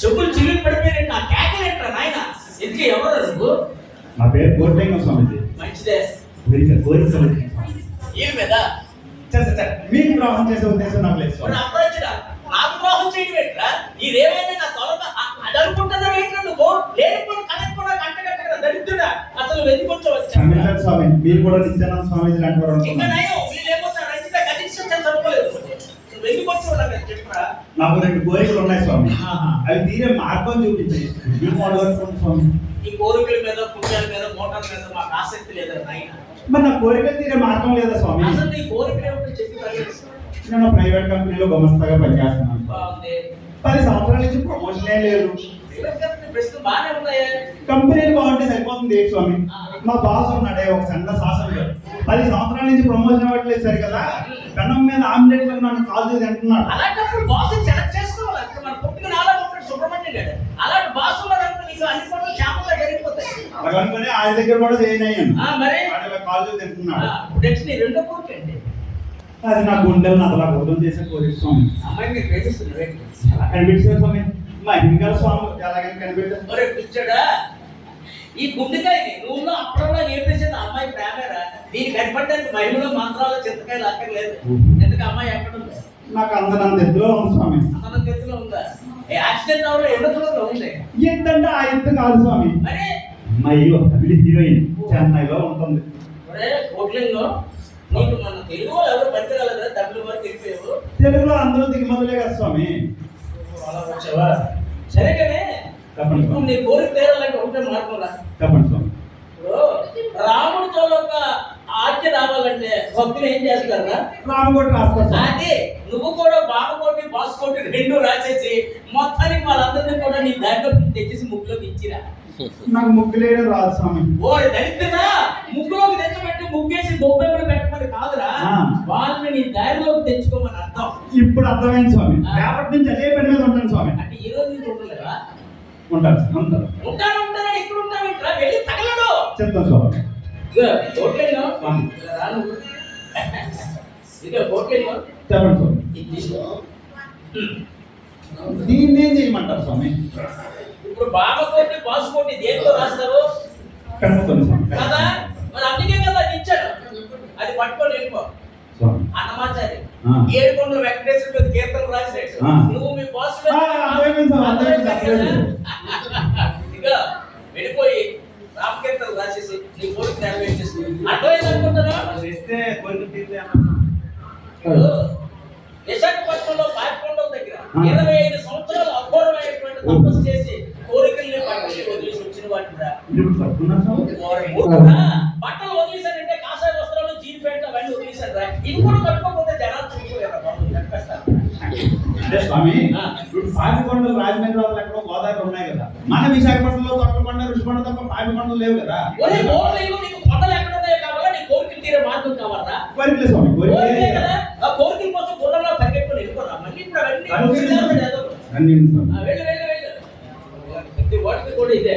చెప్పులు చిల్లులు పడిపోయినట్టు నా కేకలేట్రా నాయన. ఎందుకు ఎవరు నువ్వు నా పేరు కోట్లింగం స్వామిజీ. మంచిదే. కోరిక స్వామిజీ. సరే, సరే మీకు ద్రోహం చేసే ఉద్దేశం నాకు లేదు అప్పుడు వచ్చిన నాకు ద్రోహం చేయడం ఏంట్రా ఇదేమైనా నా తొలగ అది అనుకుంటుందా ఏంట్రా నువ్వు? లేనిపోయిన కనెక్ట్ కూడా కంటగట్టగా దరిద్రుడా? అసలు వెతుకొచ్చు వచ్చా క్షమించండి స్వామి. మీరు కూడా నిత్యానంద స్వామిజీ లాంటి వారు వాళ్ళకి చెప్పరా నాకు రెండు కోరికలు ఉన్నాయి స్వామి. అవి తీరే మార్గం చూపించి స్వామి? ఈ కోరికల మీద పుణ్యాల మీద మోటార్ మీద మాకు ఆసక్తి లేదని నాయన? మరి నా కోరికలు తీరే మార్గం లేదా స్వామి? అసలు నీ కోరికలు ఏమిటో చెప్పి. నేను ప్రైవేట్ కంపెనీలో గుమస్తాగా పనిచేస్తున్నాను. పది సంవత్సరాల నుంచి ప్రమోషనే లేదు. కంపెనీలు బాగుంటే సరిపోతుంది ఏంటి స్వామి? మా బాస్ ఉన్నాడే ఒక సన్న శాసనం గారు పది సంవత్సరాల నుంచి ప్రమోషన్ ఇవ్వట్లేదు సరి కదా. కన్నం మీద ఆమ్లెట్ నన్ను కాల్ చేసి అంటున్నాడు అలాంటప్పుడు బాస్ సెలెక్ట్ చేసుకోవాలి. మన పుట్టుకుని అలా ఉంటాడు సుబ్రహ్మణ్యం గారు. అలాంటి బాస్ ఉన్నారనుకో నీకు అన్ని పనులు క్షేమంగా జరిగిపోతాయి. ఆయన దగ్గర కూడా చేయను అయ్యాను ఆ, మరి? కాల్ చేసి అంటున్నాడు. నెక్స్ట్ నీ రెండో కోరిక అండి అది నా అలా అర్థం చేసే కోరిక స్వామి. అమ్మాయి రండి. అలా కనిపించారు స్వామి. మా హింగాల స్వామి ఎలాగైనా కనిపెట్టారు ఒరే పిచ్చాడా ఈ గుండెకాయని నువ్వు అప్పుడల్లా నేర్పించేది అమ్మాయి ప్రేమేరా దీనికి కనపడడానికి మహిళలు మంత్రాలు చింతకాయలు అక్కర్లేదు. ఎందుకు అమ్మాయి ఎక్కడ ఉంది? నాకు అందనంత ఎత్తులో ఉంది స్వామి. అన్న చేతిలో ఉందా? ఏ యాక్సిడెంట్ అవ్వడం ఎండలో ఉంది? ఎంతంటే ఆ ఎత్తు కాదు స్వామి. మరి? ఒక తమిళ హీరోయిన్ చెన్నైలో ఉంటుంది. ఒరే కోట్లింగం. నీకు మన తెలుగు వాళ్ళు ఎవరు పనికిరాలేదా తమిళ వరకు వెళ్ళిపోయావు తెలుగులో అందరూ దిగుమతులే కదా స్వామి. అలా వచ్చావా? చెప్పండి ఇప్పుడు స్వామి. నీ కోరిక తీరాలంటే ఒకటే మార్గం రా. చెప్పండి స్వామి. రాముడితో ఒక ఆజ్ఞ రావాలంటే భక్తులు ఏం చేస్తారా రామకోటి రాస్తా స్వామి. అదే నువ్వు కూడా బాబుకోటి బాస్ కోటి రెండు రాసేసి మొత్తానికి వాళ్ళందరినీ కూడా నీ దాంట్లో తెచ్చేసి ముగ్గులోకి ఇచ్చిరా. నాకు ముగ్గులేయడం రాదు స్వామి. ఓ దరిద్రనా ముగ్గులోకి తెచ్చబెట్టి ముగ్గేసి గొప్పలు పెట్టమని కాదురా. వాళ్ళని నీ దారిలోకి తెచ్చుకోమని అర్థం. ఇప్పుడు అర్థమైంది స్వామి. రేపటి నుంచి అదే పని మీద ఉంటాను స్వామి అంటే ఈ రోజు నుంచి ఉండలేదా ఉంటాను ఉంటాను ఉంటాను ఉంటాను ఇక్కడ ఉంటాను ఇక్కడ వెళ్ళి తగలడు. చెప్తాను కోట్లేను చెప్పండి హ్మ్. దీన్ని ఏం చేయమంటారు స్వామి? ఇప్పుడు బాబా కోటి బాసు కోటి దేంతో రాస్తారు? కదా? మరి అందుకే కదా ఇచ్చాడు. అది పట్టుకొని వెళ్ళిపో. అన్నమాచారి ఆ. ఏడు కొండల వెంకటేశ్వర కీర్తన రాసినట్టు. ఆ. నువ్వు మీ బాస్ విశాఖపట్నంలో పాపికొండల దగ్గర. ఇరవై ఐదు సంవత్సరాలు అఘోరమైనటువంటి తపస్సు చేసి కోరికల్ని పట్టుకుని వదిలేసి వచ్చిన వాటిరా? బట్టలు వదిలేశారంటే కాషాయ వస్త్రాలు జీన్ ప్యాంట్ అవన్నీ వదిలేశారా ఇవి కూడా కట్టుకోకపోతే జనాలు చూసుకోలేరా స్వామి. ఇప్పుడు పాపికొండలు రాజమండ్రి ఎక్కడో గోదావరి ఉన్నాయి కదా. మన విశాఖపట్నంలో తొక్కకొండ రుషికొండ తప్ప పాపికొండలు లేవు కదా. కొండలు ఎక్కడ ఉన్నాయో కావాలా? నీ కోరికలు తీరే మార్గం కావాలా కోరికలే స్వామి కోరికే కోరికలే కదా. ఇప్పుడు అవన్నీ